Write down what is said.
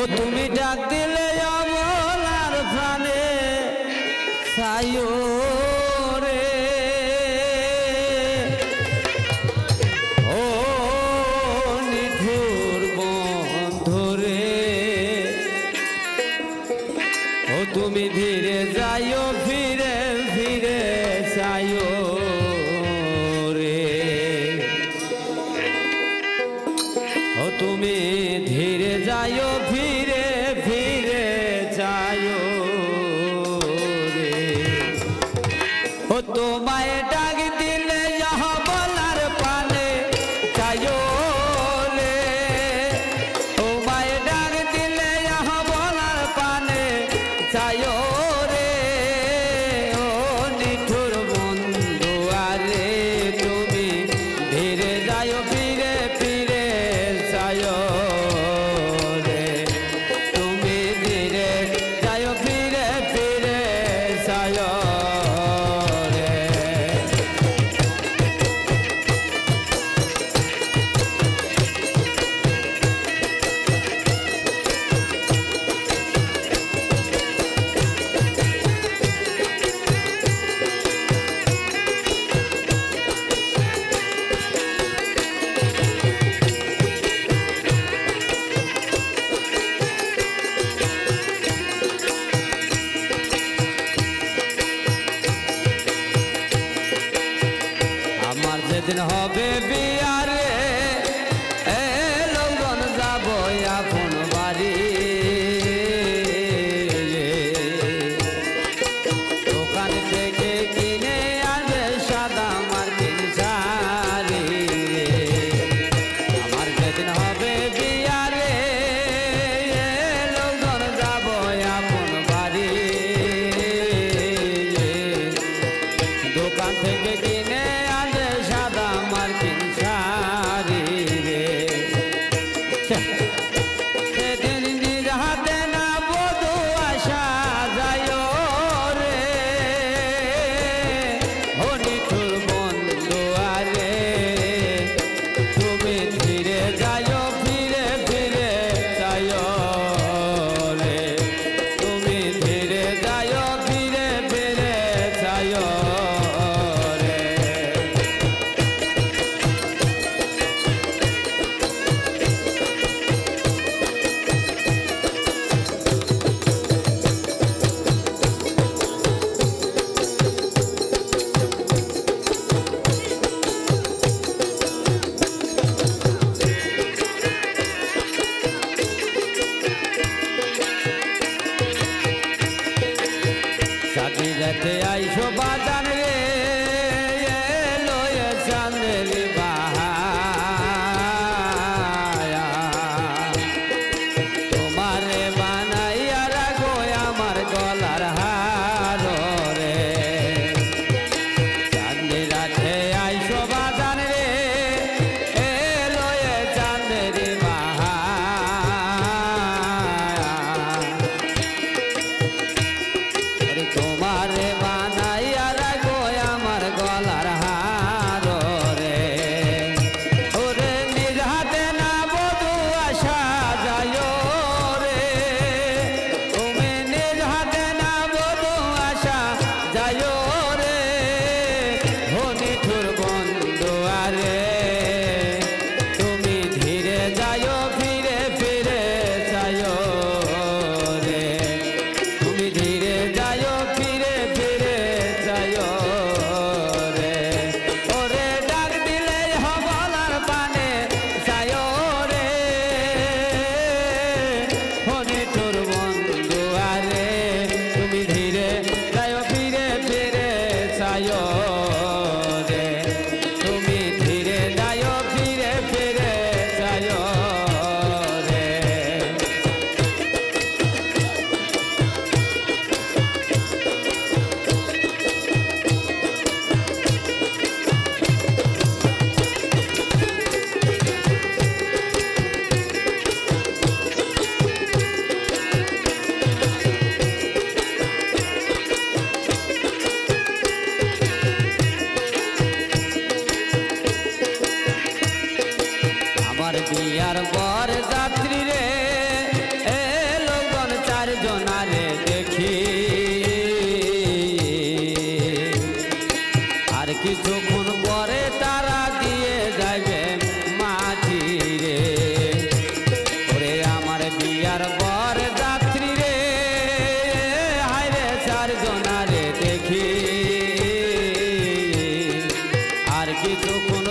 ও তুমি ডাক দিলে অমলার প্রাণে সায়ো রে। ও নিঠুর বন্ধুরে ও তুমি ধীরে যাইও, ফিরে ফিরে যাইও তোমায় ডাক দিলে যাহ বলার পানে চাইও তোমায় ডাক দিলে যাহ বলার পানে চাইও রে। ও নিঠুর বন্ধু, আরে তুমি ধীরে যাইও আমার হবে বিয়ারে? যাইও এতে আইসো বাজান রে লয়ে চান রে। আর বর যাত্রী রে এ লোকজন চারজনারে দেখি। আর কিছুক্ষণ পরে তারা দিয়ে যাবে মাঝি রে। ওরে আমার বিয়ার বর যাত্রী রে, হায় রে চারজনারে দেখি। আর কিছুক্ষণ